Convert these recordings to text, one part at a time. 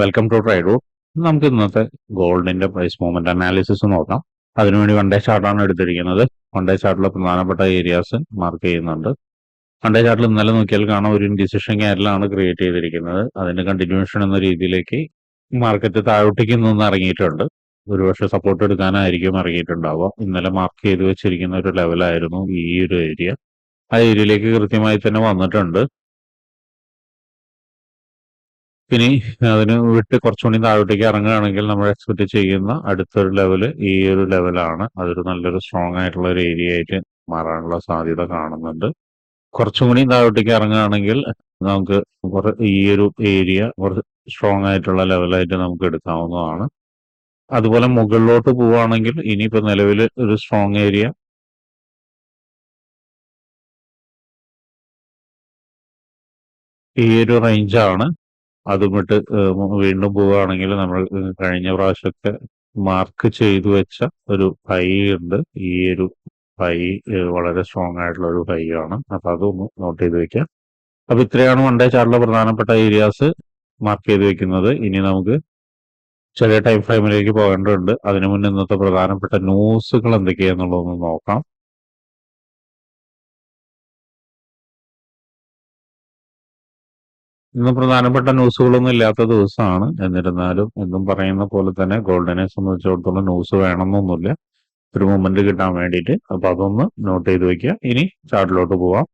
Welcome to ട്രൈഡോ നമുക്ക് ഇന്നത്തെ ഗോൾഡിന്റെ പ്രൈസ് മൂവ്മെന്റ് അനാലിസിസ് നോക്കാം. അതിനുവേണ്ടി വൺ ഡേ ചാർട്ടാണ് എടുത്തിരിക്കുന്നത്. വൺ ഡേ ചാർട്ടിലെ പ്രധാനപ്പെട്ട ഏരിയാസ് മാർക്ക് ചെയ്യുന്നുണ്ട്. വൺ ഡേ ചാർട്ടിൽ ഇന്നലെ നോക്കിയാൽ കാണാം ഒരു ഇൻഡിസിഷൻ ക്യാരലാണ് ക്രിയേറ്റ് ചെയ്തിരിക്കുന്നത്. അതിന്റെ കണ്ടിന്യൂഷൻ എന്ന രീതിയിലേക്ക് മാർക്കറ്റ് താഴോട്ടേക്ക് നിന്ന് ഇറങ്ങിയിട്ടുണ്ട്. ഒരുപക്ഷെ സപ്പോർട്ട് എടുക്കാനായിരിക്കും ഇറങ്ങിയിട്ടുണ്ടാവുക. ഇന്നലെ മാർക്ക് ചെയ്ത് വെച്ചിരിക്കുന്ന ഒരു ലെവലായിരുന്നു ഈ ഒരു ഏരിയ ആ ഏരിയയിലേക്ക് കൃത്യമായി തന്നെ വന്നിട്ടുണ്ട്. ഇനി അതിന് വിട്ട് കുറച്ചുകൂടി താഴോട്ടേക്ക് ഇറങ്ങുകയാണെങ്കിൽ നമ്മൾ എക്സ്പെക്ട് ചെയ്യുന്ന അടുത്തൊരു ലെവൽ ഈ ഒരു ലെവലാണ് അതൊരു നല്ലൊരു സ്ട്രോങ് ആയിട്ടുള്ള ഒരു ഏരിയ ആയിട്ട് മാറാനുള്ള സാധ്യത കാണുന്നുണ്ട്. കുറച്ചും കൂടി താഴോട്ടേക്ക് ഇറങ്ങുകയാണെങ്കിൽ നമുക്ക് ഈ ഒരു ഏരിയ കുറച്ച് സ്ട്രോങ് ആയിട്ടുള്ള ലെവലായിട്ട് നമുക്ക് എടുക്കാവുന്നതാണ്. അതുപോലെ മുകളിലോട്ട് പോവുകയാണെങ്കിൽ ഇനിയിപ്പോ നിലവിൽ ഒരു സ്ട്രോങ് ഏരിയ ഈ ഒരു റേഞ്ചാണ് അതും വിട്ട് വീണ്ടും പോവുകയാണെങ്കിൽ നമ്മൾ കഴിഞ്ഞ പ്രാവശ്യമൊക്കെ മാർക്ക് ചെയ്തു വെച്ച ഒരു പൈ ഉണ്ട്. ഈ ഒരു പൈ വളരെ സ്ട്രോങ് ആയിട്ടുള്ള ഒരു പൈ ആണ്. അപ്പൊ അതൊന്ന് നോട്ട് ചെയ്ത് വെക്കാം. അപ്പൊ ഇത്രയാണ് വണ്ടേ ഡേ പ്രധാനപ്പെട്ട ഏരിയാസ് മാർക്ക് ചെയ്ത് വെക്കുന്നത്. ഇനി നമുക്ക് ചെറിയ ടൈം ഫ്രെയിമിലേക്ക് പോകേണ്ടതുണ്ട്. അതിനു മുന്നേ ഇന്നത്തെ പ്രധാനപ്പെട്ട ന്യൂസുകൾ എന്തൊക്കെയാന്നുള്ളതൊന്ന് നോക്കാം. ഇന്ന് പ്രധാനപ്പെട്ട ന്യൂസുകളൊന്നും ഇല്ലാത്ത ദിവസമാണ്. എന്നിരുന്നാലും എന്നും പറയുന്ന പോലെ തന്നെ ഗോൾഡനെ സംബന്ധിച്ചിടത്തോളം ന്യൂസ് വേണമെന്നൊന്നുമില്ല. ഒരു മൊമെന്റ് കിട്ടാൻ വേണ്ടിയിട്ട്. അപ്പൊ അതൊന്ന് നോട്ട് ചെയ്ത് വെക്കുക. ഇനി ചാർട്ടിലോട്ട് പോവാം.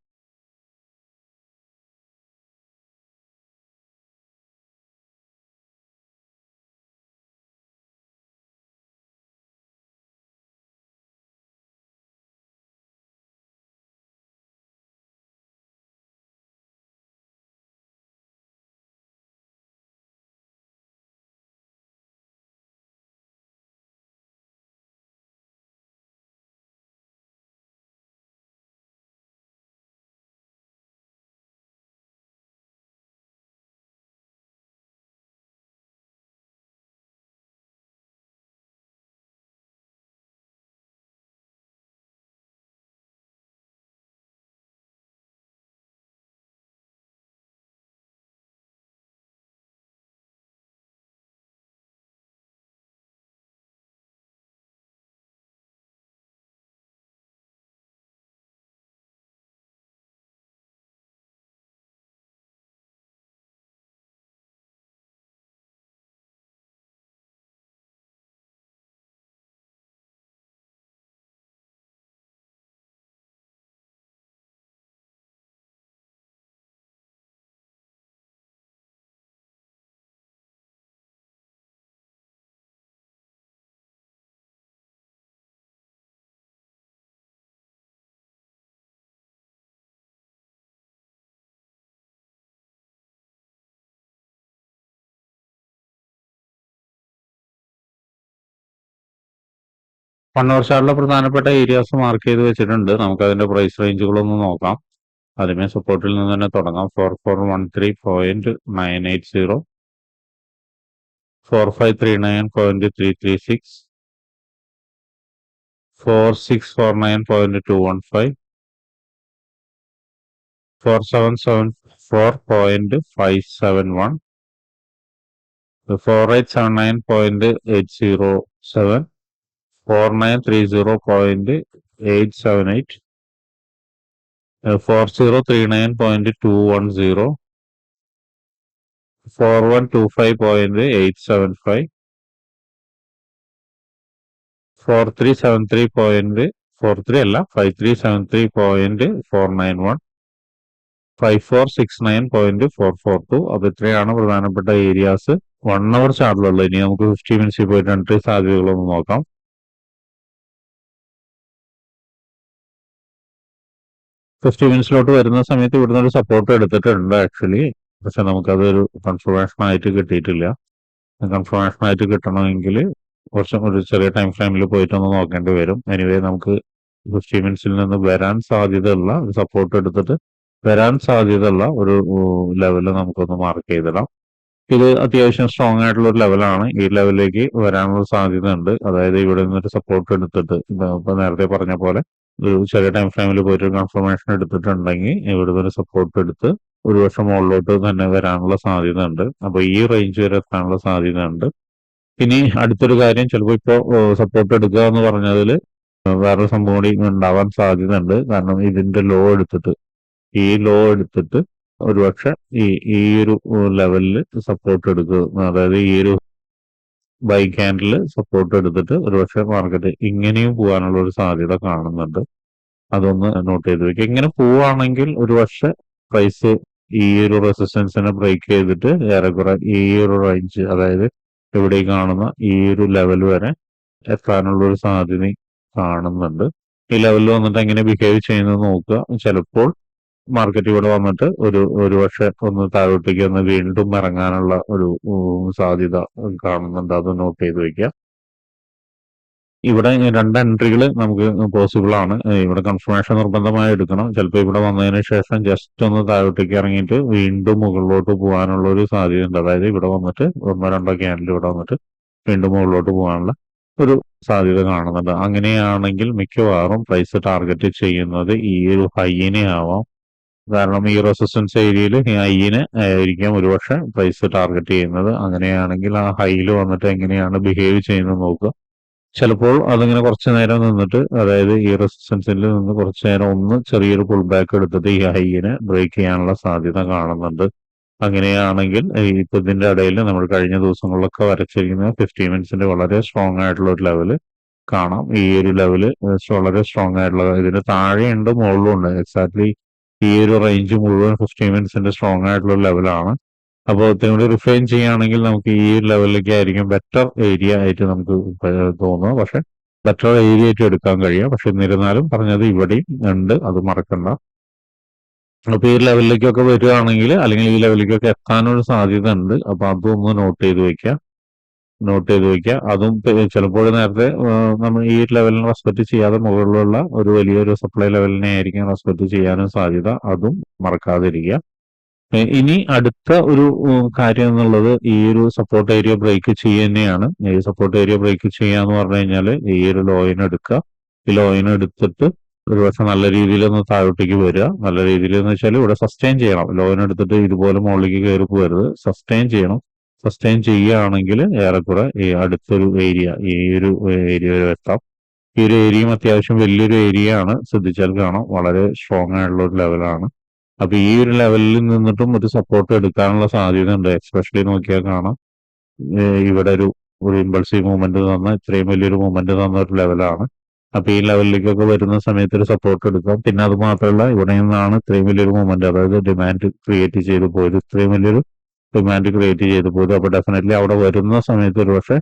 കണ്ണൂർ പ്രധാനപ്പെട്ട ഏരിയാസ് മാർക്ക് ചെയ്ത് വെച്ചിട്ടുണ്ട്. നമുക്ക് അതിന്റെ പ്രൈസ് റേഞ്ചുകളൊന്ന് നോക്കാം. ആദ്യമേ സപ്പോർട്ടിൽ നിന്ന് തന്നെ തുടങ്ങാം. Four four one three point nine eight zero four five three nine point three three six four six four nine point two one five four seven seven four point five seven one four eight seven nine point eight zero seven four nine three zero point eight seven eight four zero three nine point two one zero four one two five point eight seven five four three seven three point four three അല്ല five three seven three point four nine one five four six nine point four four two അപ്പൊ ഇത്രയാണ് പ്രധാനപ്പെട്ട areas one hour ചാർട്ടിലുള്ളത് ഇനി നമുക്ക് fifty മിനിറ്റ്സിൽ പോയിട്ട് entry സാധ്യതകളൊന്ന് നോക്കാം. Fifty മിനിറ്റ്സിലോട്ട് വരുന്ന സമയത്ത് ഇവിടുന്ന് ഒരു സപ്പോർട്ട് എടുത്തിട്ടുണ്ട് ആക്ച്വലി പക്ഷെ നമുക്കതൊരു കൺഫർമേഷൻ ആയിട്ട് കിട്ടിയിട്ടില്ല. കൺഫർമേഷൻ ആയിട്ട് കിട്ടണമെങ്കിൽ കുറച്ച് ഒരു ചെറിയ ടൈം ഫ്രെയിമിൽ പോയിട്ടൊന്ന് നോക്കേണ്ടി വരും. എനിവേ നമുക്ക് ഫിഫ്റ്റി മിനിറ്റ്സിൽ നിന്ന് വരാൻ സാധ്യതയുള്ള ഒരു സപ്പോർട്ട് എടുത്തിട്ട് വരാൻ സാധ്യതയുള്ള ഒരു ലെവൽ നമുക്കൊന്ന് മാർക്ക് ചെയ്തിടാം. ഇത് അത്യാവശ്യം സ്ട്രോങ് ആയിട്ടുള്ള ഒരു ലെവലാണ് ഈ ലെവലിലേക്ക് വരാനുള്ള സാധ്യത ഉണ്ട് അതായത് ഇവിടെ നിന്നൊരു സപ്പോർട്ട് എടുത്തിട്ട് ഇപ്പൊ ഇപ്പൊ നേരത്തെ പറഞ്ഞ പോലെ ഒരു ചെറിയ ടൈം ഫ്രെയിമിൽ പോയിട്ട് കൺഫർമേഷൻ എടുത്തിട്ടുണ്ടെങ്കിൽ ഇവിടെ ഒരു സപ്പോർട്ട് എടുത്ത് ഒരു വർഷം മുകളിലോട്ട് തന്നെ വരാനുള്ള സാധ്യത ഉണ്ട് അപ്പൊ ഈ റേഞ്ച് വരെ എത്താനുള്ള സാധ്യത ഉണ്ട് ഇനി അടുത്തൊരു കാര്യം ചിലപ്പോൾ ഇപ്പോൾ സപ്പോർട്ട് എടുക്കുക എന്ന് പറഞ്ഞതിൽ വേറൊരു സംഭവം കൂടി ഉണ്ടാവാൻ സാധ്യത ഉണ്ട് കാരണം ഇതിന്റെ ലോ എടുത്തിട്ട് ഈ ലോ എടുത്തിട്ട് ഒരുപക്ഷെ ഈ ഈ ഒരു ലെവലിൽ സപ്പോർട്ട് എടുക്കുക അതായത് ഈ ഒരു ബൈ ഹാൻഡിൽ സപ്പോർട്ട് എടുത്തിട്ട് ഒരുപക്ഷെ മാർക്കറ്റ് ഇങ്ങനെയും പോകാനുള്ള ഒരു സാധ്യത കാണുന്നുണ്ട്. അതൊന്ന് നോട്ട് ചെയ്ത് വെക്കുക ഇങ്ങനെ പോവുകയാണെങ്കിൽ ഒരുപക്ഷെ പ്രൈസ് ഈ ഒരു റെസിസ്റ്റൻസിനെ ബ്രേക്ക് ചെയ്തിട്ട് ഏറെക്കുറെ ഈ ഒരു റേഞ്ച് അതായത് ഇവിടെ കാണുന്ന ഈ ഒരു ലെവൽ വരെ എത്താനുള്ള ഒരു സാധ്യത കാണുന്നുണ്ട്. ഈ ലെവലിൽ വന്നിട്ട് എങ്ങനെ ബിഹേവ് ചെയ്യുന്നത് നോക്കുക. ചിലപ്പോൾ മാർക്കറ്റ് ഇവിടെ വന്നിട്ട് ഒരു ഒരു പക്ഷെ ഒന്ന് താഴോട്ടേക്ക് ഒന്ന് വീണ്ടും ഇറങ്ങാനുള്ള ഒരു സാധ്യത കാണുന്നുണ്ട്. അത് നോട്ട് ചെയ്ത് വെക്കുക. ഇവിടെ രണ്ട് എൻട്രികൾ നമുക്ക് പോസിബിൾ ആണ്. ഇവിടെ കൺഫർമേഷൻ നിർബന്ധമായി എടുക്കണം. ചിലപ്പോൾ ഇവിടെ വന്നതിന് ശേഷം ജസ്റ്റ് ഒന്ന് താഴോട്ടേക്ക് ഇറങ്ങിയിട്ട് വീണ്ടും മുകളിലോട്ട് പോകാനുള്ള ഒരു സാധ്യത ഉണ്ട് അതായത് ഇവിടെ വന്നിട്ട് ഒന്നോ രണ്ടോ ക്യാൻഡിൽ ഇവിടെ വന്നിട്ട് വീണ്ടും മുകളിലോട്ട് പോകാനുള്ള ഒരു സാധ്യത കാണുന്നുണ്ട്. അങ്ങനെയാണെങ്കിൽ മിക്കവാറും പ്രൈസ് ടാർഗറ്റ് ചെയ്യുന്നത് ഈ ഒരു ഹൈനെ ആവാം. കാരണം ഈ റെസിസ്റ്റൻസ് ഏരിയയിൽ ഹൈയിനെ ആയിരിക്കാം ഒരുപക്ഷെ പ്രൈസ് ടാർഗറ്റ് ചെയ്യുന്നത്. അങ്ങനെയാണെങ്കിൽ ആ ഹൈയിൽ വന്നിട്ട് എങ്ങനെയാണ് ബിഹേവ് ചെയ്യുന്നത് നോക്കുക. ചിലപ്പോൾ അതിങ്ങനെ കുറച്ച് നേരം നിന്നിട്ട് അതായത് ഈ റെസിസ്റ്റൻസിൽ നിന്ന് കുറച്ച് നേരം ഒന്ന് ചെറിയൊരു പുൾ ബാക്ക് എടുത്തിട്ട് ഈ ഹൈയിനെ ബ്രേക്ക് ചെയ്യാനുള്ള സാധ്യത കാണുന്നുണ്ട്. അങ്ങനെയാണെങ്കിൽ ഇപ്പൊ ഇതിന്റെ ഇടയിൽ നമ്മൾ കഴിഞ്ഞ ദിവസങ്ങളിലൊക്കെ വരച്ചിരിക്കുന്ന ഫിഫ്റ്റി മിനിറ്റ്സിന്റെ വളരെ സ്ട്രോങ് ആയിട്ടുള്ള ഒരു ലെവൽ കാണാം. ഈ ഒരു ലെവൽ വളരെ സ്ട്രോങ് ആയിട്ടുള്ള ഇതിന് താഴെയുണ്ട് മുകളിലും ഉണ്ട് എക്സാക്ട്ലി ഈ ഒരു റേഞ്ച് മുഴുവൻ ഫിഫ്റ്റി മിനിറ്റ്സിന്റെ സ്ട്രോങ് ആയിട്ടുള്ള ലെവലാണ് അപ്പോൾ ഒത്തിരി റിഫൈൻ ചെയ്യുകയാണെങ്കിൽ നമുക്ക് ഈ ലെവലിലേക്ക് ആയിരിക്കും ബെറ്റർ ഏരിയ ആയിട്ട് നമുക്ക് തോന്നുക പക്ഷെ ബെറ്റർ ഏരിയ ആയിട്ട് എടുക്കാൻ കഴിയുക പക്ഷെ എന്നിരുന്നാലും പറഞ്ഞത് ഇവിടെയും ഉണ്ട്. അത് മറക്കണ്ട. അപ്പൊ ഈ ലെവലിലേക്കൊക്കെ വരികയാണെങ്കിൽ അല്ലെങ്കിൽ ഈ ലെവലിലേക്കൊക്കെ എത്താനൊരു സാധ്യത ഉണ്ട്. അപ്പൊ അതൊന്ന് നോട്ട് ചെയ്ത് വെക്കുക. നോട്ട് ചെയ്ത് വെക്കുക. അതും ചിലപ്പോൾ നേരത്തെ നമ്മൾ ഈ ലെവലിനെ റെസ്പെക്ട് ചെയ്യാതെ മുകളിലുള്ള ഒരു വലിയൊരു സപ്ലൈ ലെവലിനെ ആയിരിക്കും റെസ്പെക്ട് ചെയ്യാനും സാധ്യത. അതും മറക്കാതിരിക്കുക. ഇനി അടുത്ത ഒരു കാര്യം എന്നുള്ളത് ഈ ഒരു സപ്പോർട്ട് ഏരിയ ബ്രേക്ക് ചെയ്യുക തന്നെയാണ് ഈ സപ്പോർട്ട് ഏരിയ ബ്രേക്ക് ചെയ്യുക എന്ന് പറഞ്ഞു കഴിഞ്ഞാൽ ഈ ഒരു ലോയിന് എടുക്കുക. ഈ ലോയിന് എടുത്തിട്ട് ഒരു പക്ഷെ നല്ല രീതിയിൽ ഒന്ന് താഴോട്ടേക്ക് വരിക. നല്ല രീതിയിൽ എന്ന് വെച്ചാൽ ഇവിടെ സസ്റ്റെയിൻ ചെയ്യണം. ലോയിൻ എടുത്തിട്ട് ഇതുപോലെ മുകളിലേക്ക് കയറി പോകരുത്. സസ്റ്റെയിൻ ചെയ്യണം. സസ്റ്റെയിൻ ചെയ്യുകയാണെങ്കിൽ ഏറെക്കുറെ ഈ അടുത്തൊരു ഏരിയ ഈ ഒരു ഏരിയ വരെ എത്താം. ഈ ഒരു ഏരിയയും അത്യാവശ്യം വലിയൊരു ഏരിയ ആണ്. ശ്രദ്ധിച്ചാൽ കാണാം. വളരെ സ്ട്രോങ് ആയിട്ടുള്ള ഒരു ലെവലാണ് അപ്പൊ ഈ ഒരു ലെവലിൽ നിന്നിട്ടും ഒരു സപ്പോർട്ട് എടുക്കാനുള്ള സാധ്യത ഉണ്ട് എക്സ്പെഷ്യലി നോക്കിയാൽ കാണാം. ഇവിടെ ഒരു ഒരു ഇമ്പൾസീവ് മൂവ്മെന്റ് തന്ന ഇത്രയും വലിയൊരു മൂവ്മെന്റ് തന്ന ഒരു ലെവലാണ് അപ്പൊ ഈ ലെവലിലേക്കൊക്കെ വരുന്ന സമയത്ത് ഒരു സപ്പോർട്ട് എടുക്കാം. പിന്നെ അത് മാത്രമല്ല ഇവിടെ നിന്നാണ് ഇത്രയും വലിയൊരു മൂവ്മെന്റ് അതായത് ഡിമാൻഡ് ക്രിയേറ്റ് ചെയ്ത് പോയത്. ഇത്രയും വലിയൊരു ഡിമാൻഡ് ക്രിയേറ്റ് ചെയ്ത് പോലും അപ്പൊ ഡെഫിനറ്റ്ലി അവിടെ വരുന്ന സമയത്ത് ഒരു പക്ഷേ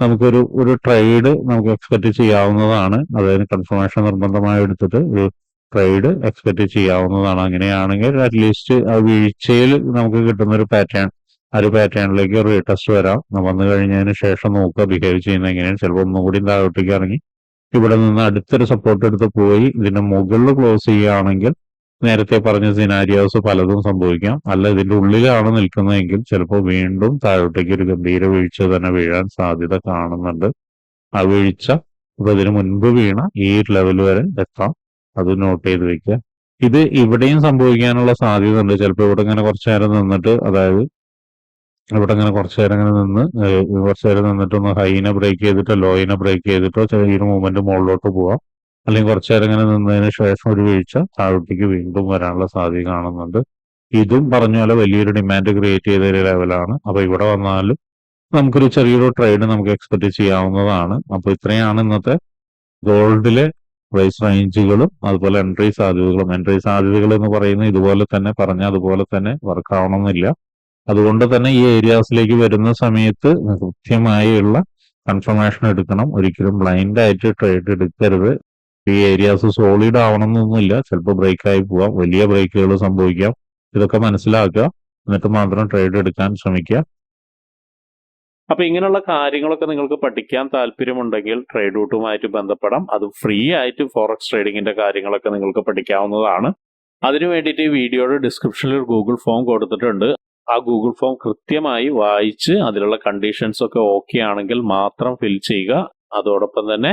നമുക്കൊരു ഒരു ട്രേഡ് നമുക്ക് എക്സ്പെക്ട് ചെയ്യാവുന്നതാണ്. അതായത് കൺഫർമേഷൻ നിർബന്ധമായി എടുത്തിട്ട് ഒരു ട്രേഡ് എക്സ്പെക്ട് ചെയ്യാവുന്നതാണ്. അങ്ങനെയാണെങ്കിൽ അറ്റ്ലീസ്റ്റ് ആ വീഴ്ചയിൽ നമുക്ക് കിട്ടുന്ന ഒരു പാറ്റേൺ ആ ഒരു പാറ്റേണിലേക്ക് റീടെസ്റ്റ് വരാം. വന്നു കഴിഞ്ഞതിന് ശേഷം നോക്കുക ബിഹേവ് ചെയ്യുന്ന എങ്ങനെയാണ്. ചിലപ്പോൾ ഒന്നും കൂടി താഴോട്ടേക്ക് ഇറങ്ങി. ഇവിടെ നിന്ന് അടുത്തൊരു സപ്പോർട്ട് എടുത്ത് പോയി ഇതിന്റെ മുകളിൽ ക്ലോസ് ചെയ്യുകയാണെങ്കിൽ നേരത്തെ പറഞ്ഞ സിനാരിയോസ് പലതും സംഭവിക്കാം. അല്ല ഇതിന്റെ ഉള്ളിലാണ് നിൽക്കുന്നതെങ്കിൽ ചിലപ്പോൾ വീണ്ടും താഴോട്ടേക്ക് ഒരു ഗംഭീര വീഴ്ച തന്നെ വീഴാൻ സാധ്യത കാണുന്നുണ്ട്. ആ വീഴ്ച ഇപ്പൊ ഇതിന് മുൻപ് വീണ ഈ ലെവൽ വരെ എത്താം. അത് നോട്ട് ചെയ്ത് വെക്കുക. ഇത് ഇവിടെയും സംഭവിക്കാനുള്ള സാധ്യത ഉണ്ട് ചിലപ്പോൾ ഇവിടെ ഇങ്ങനെ കുറച്ചു നേരം നിന്നിട്ട് അതായത് ഇവിടെ ഇങ്ങനെ കുറച്ചു നേരം ഇങ്ങനെ നിന്ന് കുറച്ച് നേരം നിന്നിട്ട് ഒന്ന് ഹൈനെ ബ്രേക്ക് ചെയ്തിട്ടോ ലോയിനെ ബ്രേക്ക് ചെയ്തിട്ടോ ചെറിയൊരു മൂവ്മെന്റ് മുകളിലോട്ട് പോവാം. അല്ലെങ്കിൽ കുറച്ചു നേരം ഇങ്ങനെ നിന്നതിന് ശേഷം ഒരു വീഴ്ച താഴോട്ടേക്ക് വീണ്ടും വരാനുള്ള സാധ്യത കാണുന്നുണ്ട്. ഇതും പറഞ്ഞ പോലെ വലിയൊരു ഡിമാൻഡ് ക്രിയേറ്റ് ചെയ്ത ഒരു ലെവലാണ് അപ്പൊ ഇവിടെ വന്നാലും നമുക്കൊരു ചെറിയൊരു ട്രേഡ് നമുക്ക് എക്സ്പെക്ട് ചെയ്യാവുന്നതാണ്. അപ്പൊ ഇത്രയാണ് ഇന്നത്തെ ഗോൾഡിലെ പ്രൈസ് റേഞ്ചുകളും അതുപോലെ എൻട്രി സാധ്യതകളും. എൻട്രി സാധ്യതകൾ എന്ന് പറയുന്നത് ഇതുപോലെ തന്നെ പറഞ്ഞ അതുപോലെ തന്നെ വർക്ക് ആവണമെന്നില്ല. അതുകൊണ്ട് തന്നെ ഈ ഏരിയാസിലേക്ക് വരുന്ന സമയത്ത് കൃത്യമായുള്ള കൺഫർമേഷൻ എടുക്കണം. ഒരിക്കലും ബ്ലൈൻഡ് ആയിട്ട് ട്രേഡ് എടുക്കരുത്. ഈ ഏരിയാസ് സോളിഡ് ആവണം എന്നൊന്നുമില്ല ചിലപ്പോൾ ബ്രേക്ക് ആയി പോവാം. വലിയ ബ്രേക്കുകൾ സംഭവിക്കാം. ഇതൊക്കെ മനസ്സിലാക്കുക. എന്നിട്ട് മാത്രം ട്രേഡ് എടുക്കാൻ ശ്രമിക്കുക. അപ്പൊ ഇങ്ങനെയുള്ള കാര്യങ്ങളൊക്കെ നിങ്ങൾക്ക് പഠിക്കാൻ താല്പര്യമുണ്ടെങ്കിൽ ട്രേഡ് റൂട്ടുമായിട്ട് ബന്ധപ്പെടാം. അത് ഫ്രീ ആയിട്ട് ഫോറക്സ് ട്രേഡിങ്ങിന്റെ കാര്യങ്ങളൊക്കെ നിങ്ങൾക്ക് പഠിക്കാവുന്നതാണ്. അതിനു വേണ്ടിയിട്ട് ഈ വീഡിയോയുടെ ഡിസ്ക്രിപ്ഷനിൽ ഒരു ഗൂഗിൾ ഫോം കൊടുത്തിട്ടുണ്ട്. ആ ഗൂഗിൾ ഫോം കൃത്യമായി വായിച്ച് അതിലുള്ള കണ്ടീഷൻസ് ഒക്കെ ഓക്കെ ആണെങ്കിൽ മാത്രം ഫിൽ ചെയ്യുക. അതോടൊപ്പം തന്നെ